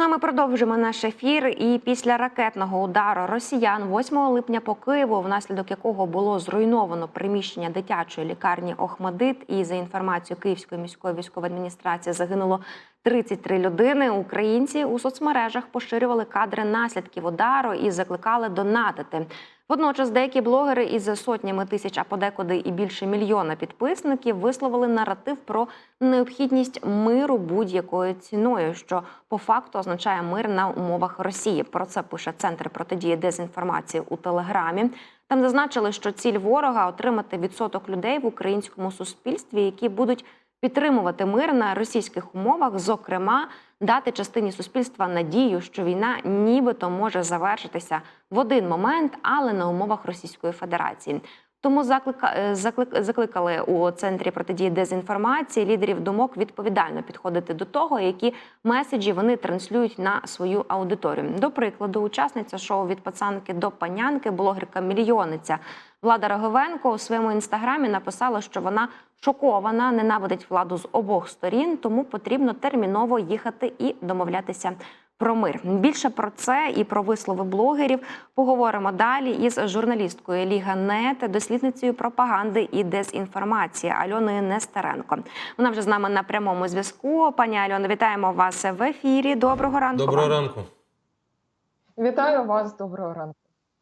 Ну а ми продовжимо наш ефір. І після ракетного удару росіян 8 липня по Києву, внаслідок якого було зруйновано приміщення дитячої лікарні Охмадит, і за інформацією Київської міської військової адміністрації загинуло 33 людини. Українці у соцмережах поширювали кадри наслідків удару і закликали донатити. Водночас деякі блогери із сотнями тисяч, а подекуди і більше мільйона підписників висловили наратив про необхідність миру будь-якою ціною, що по факту означає мир на умовах Росії. Про це пише Центр протидії дезінформації у Телеграмі. Там зазначили, що ціль ворога отримати відсоток людей в українському суспільстві, які будуть підтримувати мир на російських умовах, зокрема, дати частині суспільства надію, що війна нібито може завершитися в один момент, але на умовах Російської Федерації. Тому заклика, е, заклик, закликали у центрі протидії дезінформації лідерів думок відповідально підходити до того, які меседжі вони транслюють на свою аудиторію. До прикладу, учасниця шоу від пацанки до панянки, блогерка мільйониця Влада Роговенко у своєму інстаграмі написала, що вона шокована, ненавидить владу з обох сторін, тому потрібно терміново їхати і домовлятися про мир. Більше про це і про вислови блогерів поговоримо далі із журналісткою Ліга Нет, дослідницею пропаганди і дезінформації Альоною Нестеренко. Вона вже з нами на прямому зв'язку. Пані Альоно, вітаємо вас в ефірі. Доброго ранку. Доброго ранку. Вітаю вас, доброго ранку.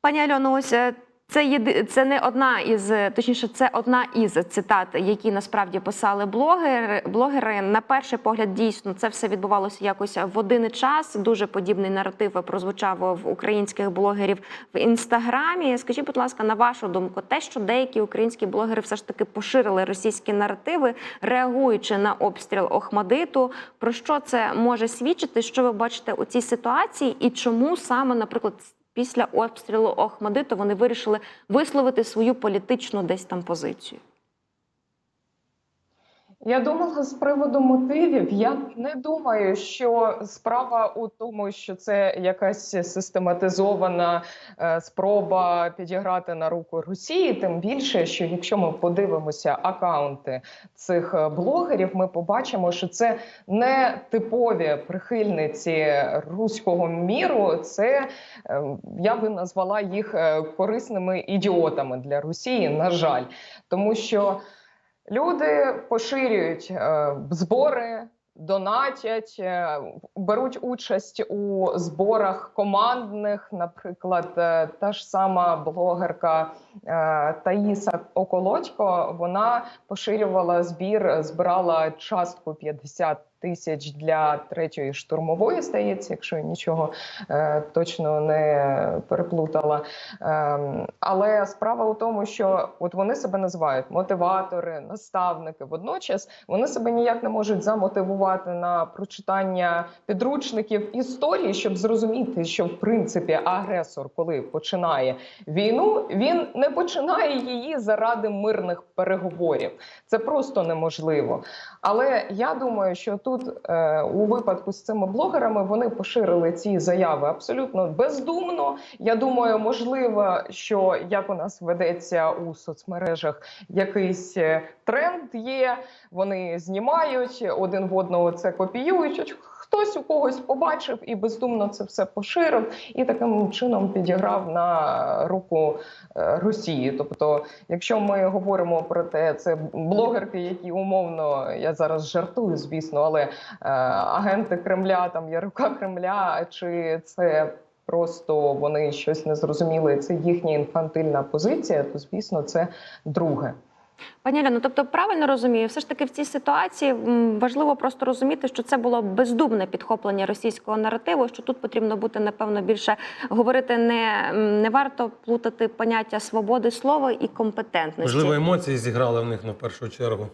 Пані Альоно, ось е, це єди... це не одна із точніше, це одна із цитат, які насправді писали блогери. Блогери на перший погляд дійсно це все відбувалося якось в один час. Дуже подібний наратив прозвучав в українських блогерів в інстаграмі. Скажіть, будь ласка, на вашу думку, те, що деякі українські блогери все ж таки поширили російські наративи, реагуючи на обстріл Охмадиту, про що це може свідчити? Що ви бачите у цій ситуації, і чому саме, наприклад, після обстрілу Охмадиту вони вирішили висловити свою політичну десь там позицію. Я думала з приводу мотивів. Я не думаю, що справа у тому, що це якась систематизована е, спроба підіграти на руку Росії. Тим більше, що якщо ми подивимося акаунти цих е, блогерів, ми побачимо, що це не типові прихильниці руського міру. Це е, я би назвала їх корисними ідіотами для Росії. На жаль, тому що. Люди поширюють е, збори, донатять, е, беруть участь у зборах командних. Наприклад, е, та ж сама блогерка Таїса Околодько. Вона поширювала збір, збирала частку 50 тисяч для третьої штурмової, здається, якщо я нічого е, точно не переплутала. Ем, але справа у тому, що от вони себе називають мотиватори, наставники. Водночас вони себе ніяк не можуть замотивувати на прочитання підручників історії, щоб зрозуміти, що в принципі агресор, коли починає війну, він не починає її заради мирних переговорів. Це просто неможливо. Але я думаю, що тут е, у випадку з цими блогерами вони поширили ці заяви абсолютно бездумно. Я думаю, можливо, що як у нас ведеться у соцмережах якийсь е, тренд є. Вони знімають один в одного це копіюють. Хтось у когось побачив і бездумно це все поширив, і таким чином підіграв на руку е, Росії. Тобто, якщо ми говоримо про те, це блогерки, які умовно я зараз жартую, звісно, але е, агенти Кремля, там є рука Кремля, чи це просто вони щось не зрозуміли? Це їхня інфантильна позиція, то звісно, це друге. Пані Аляно, тобто правильно розумію, все ж таки в цій ситуації важливо просто розуміти, що це було бездумне підхоплення російського наративу. Що тут потрібно бути напевно більше говорити не, не варто плутати поняття свободи слова і компетентності. Можливо, емоції зіграли в них на першу чергу.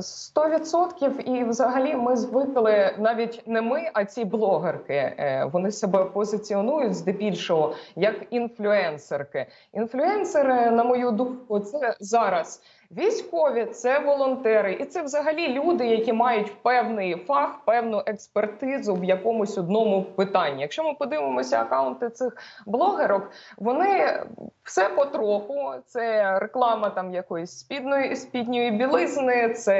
Сто відсотків, і взагалі ми звикли навіть не ми, а ці блогерки. е, Вони себе позиціонують здебільшого як інфлюенсерки. Інфлюенсери, на мою думку, це зараз військові, це волонтери, і це взагалі люди, які мають певний фах, певну експертизу в якомусь одному питанні. Якщо ми подивимося акаунти цих блогерок, вони Все потроху. Це реклама там якоїсь спідної спідньої білизни, це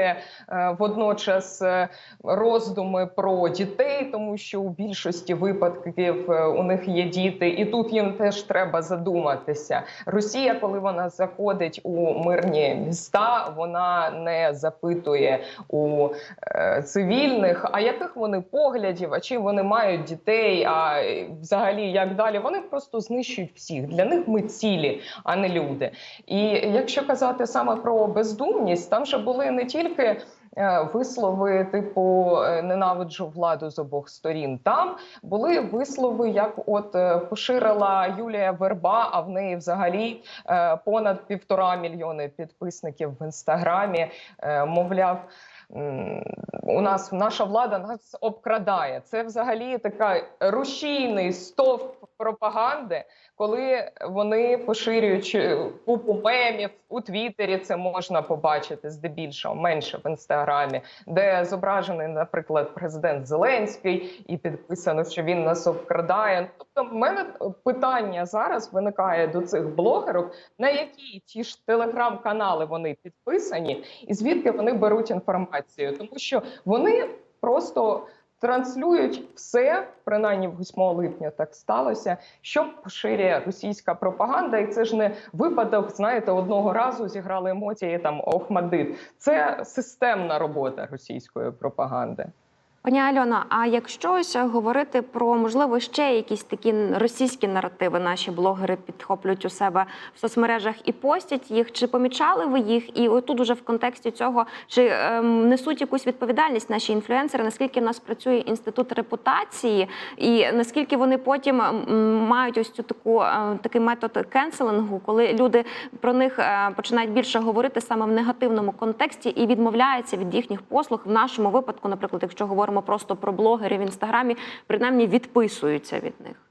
е, водночас е, роздуми про дітей, тому що у більшості випадків е, у них є діти, і тут їм теж треба задуматися. Росія, коли вона заходить у мирні міста, вона не запитує у е, цивільних, а яких вони поглядів, а чи вони мають дітей, а взагалі як далі. Вони просто знищують всіх. Для них ми цілі, а не люди. І якщо казати саме про бездумність, там же були не тільки. е, Вислови типу е, ненавиджу владу з обох сторін. Там були вислови, як от е, поширила Юлія Верба, а в неї взагалі понад півтора мільйони підписників в інстаграмі. Мовляв, у нас наша влада нас обкрадає. Це взагалі така рушійний стовп пропаганди, коли вони поширюють е, купу мемів у Твіттері. Це можна побачити здебільшого менше в інстаграмі, де зображений, наприклад, президент Зеленський, і підписано, що він нас обкрадає. Тобто, в мене питання зараз виникає до цих блогерок, на які ті ж телеграм-канали вони підписані, і звідки вони беруть інформацію, тому що вони просто. Транслюють все, принаймні 8 липня так сталося, що поширює російська пропаганда, і це ж не випадок. Знаєте, одного разу зіграли емоції там Охмадит. Це системна робота російської пропаганди. Пані Альона, а якщо ось говорити про можливо ще якісь такі російські наративи, наші блогери підхоплюють у себе в соцмережах і постять їх, чи помічали ви їх? І отут уже в контексті цього чи ем, несуть якусь відповідальність наші інфлюенсери? Наскільки в нас працює інститут репутації, і наскільки вони потім мають ось цю таку е, такий метод кенселингу, коли люди про них е, починають більше говорити саме в негативному контексті і відмовляються від їхніх послуг в нашому випадку, наприклад, якщо говоримо просто про блогерів в інстаграмі, принаймні відписуються від них.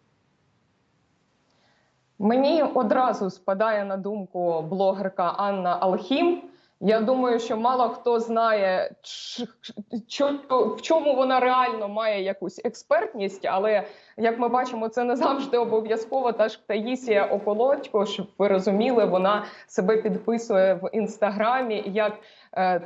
Мені одразу спадає на думку блогерка Анна Алхім. Я думаю, що мало хто знає, в чому вона реально має якусь експертність, але як ми бачимо, це не завжди обов'язково. Та ж Таїсія Околодько, щоб ви розуміли, вона себе підписує в інстаграмі як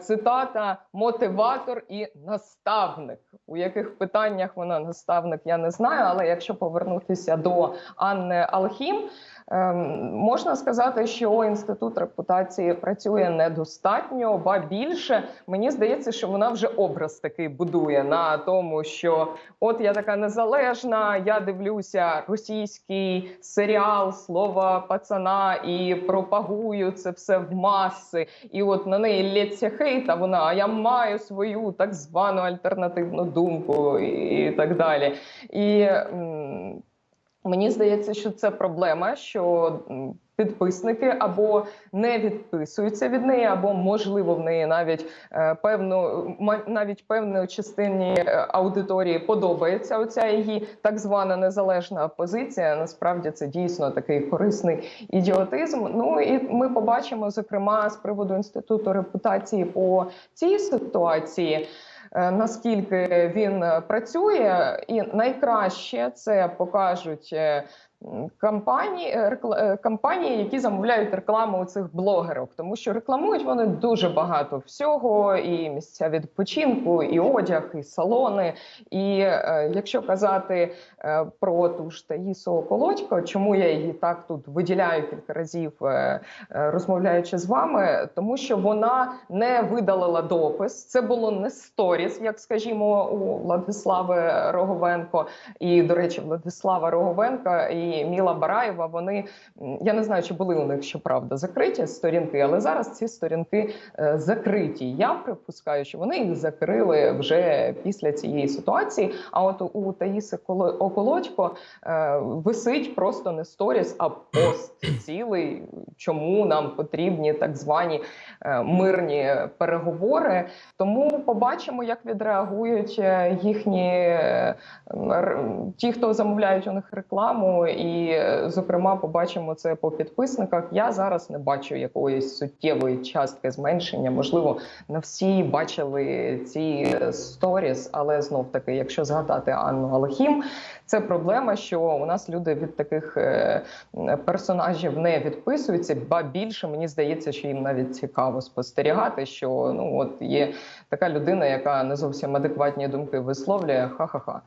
цитата мотиватор і наставник. У яких питаннях вона наставник, я не знаю. Але якщо повернутися до Анни Алхім, Ем, можна сказати, що інститут репутації працює недостатньо, ба більше мені здається, що вона вже образ такий будує на тому, що от я така незалежна, я дивлюся російський серіал Слова пацана і пропагую це все в маси. І от на неї лється хейт, а вона а я маю свою так звану альтернативну думку і так далі. І Мені здається, що це проблема, що підписники або не відписуються від неї, або можливо в неї навіть е, певну навіть певної частині е, аудиторії подобається оця її так звана незалежна позиція. Насправді це дійсно такий корисний ідіотизм. Ну і ми побачимо зокрема з приводу інституту репутації по цій ситуації. е, Наскільки він працює, і найкраще це покажуть кампанії, е, рекла- е, які замовляють рекламу у цих блогерок, тому що рекламують вони дуже багато всього: і місця відпочинку, і одяг, і салони. І е, якщо казати е, про ту ж Таїсу Околодько, чому я її так тут виділяю кілька разів, е, е, розмовляючи з вами, тому що вона не видалила допис. Це було не сторіс, як скажімо, у Владислави Роговенко. І, до речі, Владислава Роговенка і Міла Бараєва. Вони я не знаю, чи були у них щоправда закриті сторінки, але зараз ці сторінки е, закриті. Я припускаю, що вони їх закрили вже після цієї ситуації. А от у Таїси Коло- Околодько е, висить просто не сторіс, а пост цілий. Чому нам потрібні так звані е, мирні переговори? Тому побачимо, як відреагують їхні ті, хто замовляють у них рекламу, і, зокрема, побачимо це по підписниках. Я зараз не бачу якоїсь суттєвої частки зменшення. Можливо, не всі бачили ці сторіс, але знов таки, якщо згадати Анну Алохім, це проблема, що у нас люди від таких е, персонажів не відписуються. Ба більше мені здається, що їм навіть цікаво спостерігати, що ну от є така людина, яка не зовсім адекватні думки висловлює. Ха-ха-ха.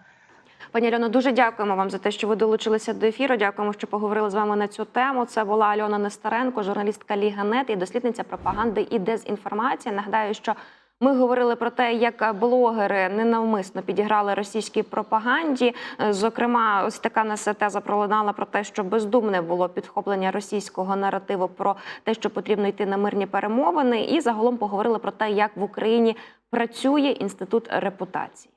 Пані Альоно, дуже дякуємо вам за те, що ви долучилися до ефіру. Дякуємо, що поговорили з вами на цю тему. Це була Альона Нестеренко, журналістка Ліга Нет і дослідниця пропаганди і дезінформації. Нагадаю, що ми говорили про те, як блогери ненавмисно підіграли російській пропаганді. Зокрема, ось така нас теза пролунала про те, що бездумне було підхоплення російського наративу про те, що потрібно йти на мирні перемовини, і загалом поговорили про те, як в Україні працює інститут репутації.